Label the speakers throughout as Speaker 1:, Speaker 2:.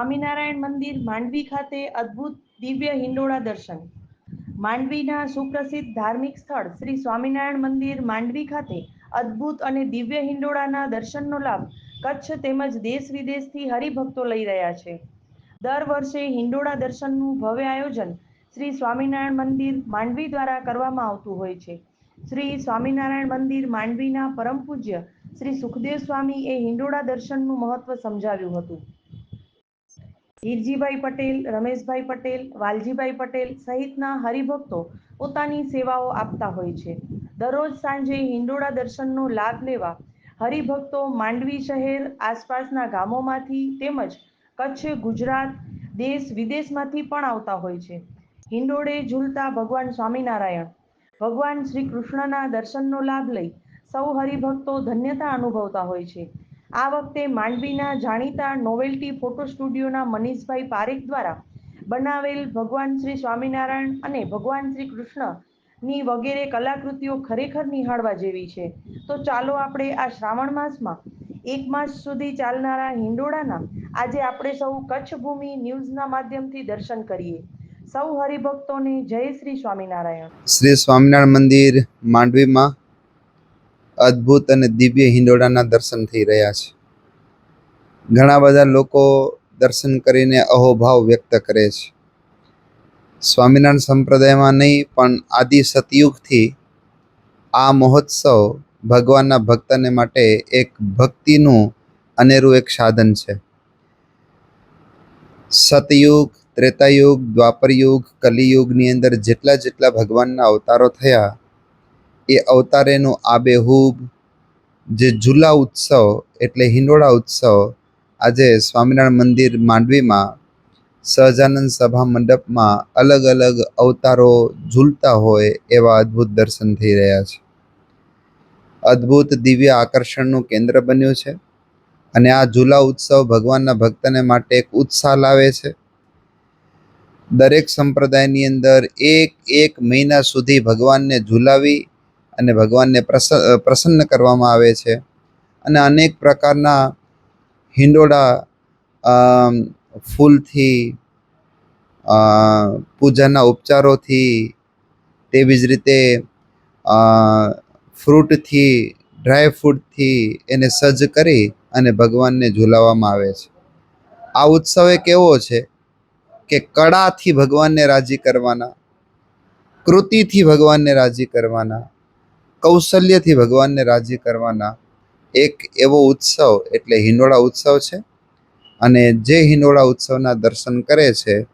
Speaker 1: સ્વામિનારાયણ મંદિર માંડવી ખાતે અદ્ભુત દિવ્ય હિંડોળા દર્શન. માંડવીના સુપ્રસિદ્ધ ધાર્મિક સ્થળ શ્રી સ્વામિનારાયણ મંદિર માંડવી ખાતે અદ્ભુત અને દિવ્ય હિંડોળાના દર્શનનો લાભ કચ્છ તેમજ દેશ વિદેશથી હરિભક્તો લઈ રહ્યા છે. દર વર્ષે હિંડોળા દર્શનનું ભવ્ય આયોજન શ્રી સ્વામિનારાયણ મંદિર માંડવી દ્વારા કરવામાં આવતું હોય છે. શ્રી સ્વામિનારાયણ મંદિર માંડવીના પરમ પૂજ્ય શ્રી સુખદેવ સ્વામી એ હિંડોળા દર્શનનું મહત્વ સમજાવ્યું હતું. હીરજીભાઈ પટેલ, રમેશભાઈ પટેલ, વાલજીભાઈ પટેલ સહિતના હરિભક્તો પોતાની સેવાઓ આપતા હોય છે. દરરોજ સાંજે હિંડોળા દર્શનનો લાભ લેવા હરિભક્તો માંડવી શહેર આસપાસના ગામોમાંથી તેમજ કચ્છ, ગુજરાત, દેશ વિદેશમાંથી પણ આવતા હોય છે. હિંડોળે ઝૂલતા ભગવાન સ્વામિનારાયણ, ભગવાન શ્રી કૃષ્ણના દર્શનનો લાભ લઈ સૌ હરિભક્તો ધન્યતા અનુભવતા હોય છે. આ વખતે માંડવીના જાણીતા નોવેલ્ટી ફોટો સ્ટુડિયોના મનીષભાઈ પારેખ દ્વારા બનાવેલ ભગવાન શ્રી સ્વામિનારાયણ અને ભગવાન શ્રી કૃષ્ણની વગેરે કલાકૃતિઓ ખરેખર નિહાળવા જેવી છે. તો ચાલો આપણે આ શ્રાવણ માસમાં એક માસ સુધી ચાલનારા હિંડોળાના આજે આપણે સૌ કચ્છ ભૂમિ ન્યૂઝના માધ્યમથી દર્શન કરીએ. સૌ હરિભક્તોને જય શ્રી સ્વામિનારાયણ.
Speaker 2: શ્રી સ્વામિનારાયણ મંદિર માંડવીમાં અદ્ભુત અને દિવ્ય હિંડોળાના દર્શન થઈ રહ્યા છે. ઘણા બધા લોકો દર્શન કરીને અહોભાવ વ્યક્ત કરે છે. સ્વામિનારાયણ સંપ્રદાયમાં નહીં, પણ આદિ સતયુગથી આ મહોત્સવ ભગવાનના ભક્તને માટે એક ભક્તિનું અનેરું એક સાધન છે. સતયુગ, ત્રેતાયુગ, દ્વાપરયુગ, કલિયુગની અંદર જેટલા જેટલા ભગવાનના અવતારો થયા એ અવતારેનું આબેહૂબ જે ઝૂલા ઉત્સવ એટલે હિંડોળા ઉત્સવ, આજે સ્વામિનારાયણ મંદિર માંડવીમાં સહજાનંદ સભા મંડપમાં અલગ અલગ અવતારો ઝૂલતા હોય એવા અદ્ભુત દર્શન થઈ રહ્યા છે. અદ્ભુત દિવ્ય આકર્ષણનું કેન્દ્ર બન્યું છે અને આ ઝૂલા ઉત્સવ ભગવાનના ભક્તને માટે એક ઉત્સાહ લાવે છે. દરેક સંપ્રદાયની અંદર એક એક મહિના સુધી ભગવાનને ઝૂલાવી અને ભગવાનને પ્રસન્ન કરવામાં આવે છે. અને અનેક પ્રકારના હિંડોળા ફૂલથી પૂજાના ઉપચારોથી તેવી જ રીતે ફ્રૂટથી, ડ્રાય ફ્રૂટથી એને સજ્જ કરી અને ભગવાનને ઝુલાવવામાં આવે છે. આ ઉત્સવ એક એવો છે કે કળાથી ભગવાનને રાજી કરવાના, કૃતિથી ભગવાનને રાજી કરવાના કૌશલ્યથી ભગવાનને રાજી કરવાના એક એવો ઉત્સવ, એટલે હિંડોળા ઉત્સવ છે. અને જે હિંડોળા ઉત્સવના દર્શન કરે છે,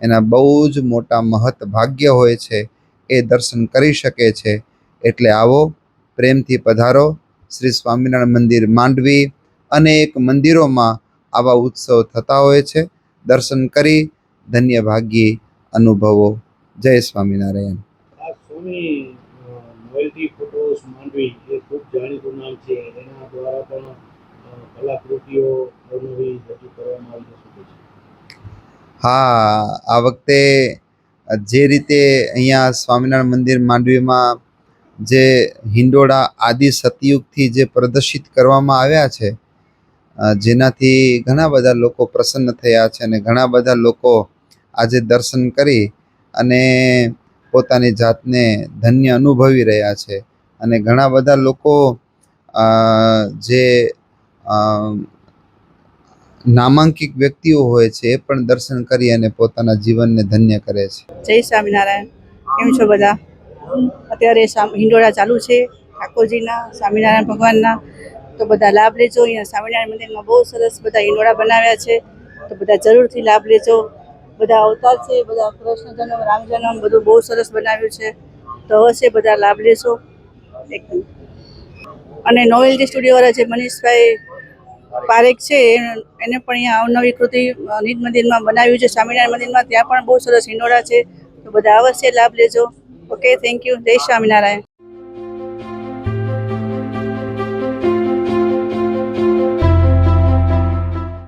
Speaker 2: એના બહુ જ મોટા મહત ભાગ્ય હોય છે, એ દર્શન કરી શકે છે. એટલે આવો, પ્રેમથી પધારો, શ્રી સ્વામિનારાયણ મંદિર માંડવી અનેક મંદિરોમાં આવા ઉત્સવ થતા હોય છે. દર્શન કરી ધન્ય ભાગ્યે અનુભવો. જય સ્વામિનારાયણ.
Speaker 3: આ ફોટોસ માંડવી. એ ખૂબ જાણીતું નામ છે. એના દ્વારા પણ કલાકૃતિઓ અવનવી રજૂ કરવામાં આવી શકે છે.
Speaker 2: હા, આ વખતે જે રીતે અહીંયા સ્વામિનારાયણ મંદિર માંડવીમાં જે હિંડોળા આદિ સતયુગથી જે પ્રદર્શિત કરવામાં આવ્યા છે જેનાથી ઘણા બધા લોકો પ્રસન્ન થયા છે અને ઘણા બધા લોકો આજે દર્શન કરી અને પોતાની જાતને ધન્ય અનુભવી રહ્યા છે. અને ઘણા બધા લોકો જે નામાંકિત વ્યક્તિઓ હોય છે, એ પણ દર્શન કરી અને પોતાના જીવનને ધન્ય કરે છે.
Speaker 4: જય સ્વામિનારાયણ. કેમ છો બધા? અત્યારે હિંડોળા ચાલુ છે, ઠાકોરજીના, સ્વામિનારાયણ ભગવાનના. તો બધા લાભ લેજો. અહીંયા સ્વામિનારાયણ મંદિરમાં બહુ સરસ બધા હિંડોળા બનાવ્યા છે. તો બધા જરૂરથી લાભ લેજો. બધા અવતાર છે, બધા કૃષ્ણ જન્મ રામ જન્મ બધું બહુ સરસ બનાવ્યું છે. તો અવશ્ય બધા લાભ લેશો. એકદમ અને નોવેલ્ટી સ્ટુડિયોવાળા જે મનીષભાઈ પારેખ છે એને- પણ અહીંયા અવનવી કૃતિ નિજ મંદિરમાં બનાવ્યું છે, સ્વામિનારાયણ મંદિરમાં. ત્યાં પણ બહુ સરસ હિંડોળા છે. તો બધા અવશ્ય લાભ લેજો. ઓકે થેન્ક યુ જય સ્વામિનારાયણ.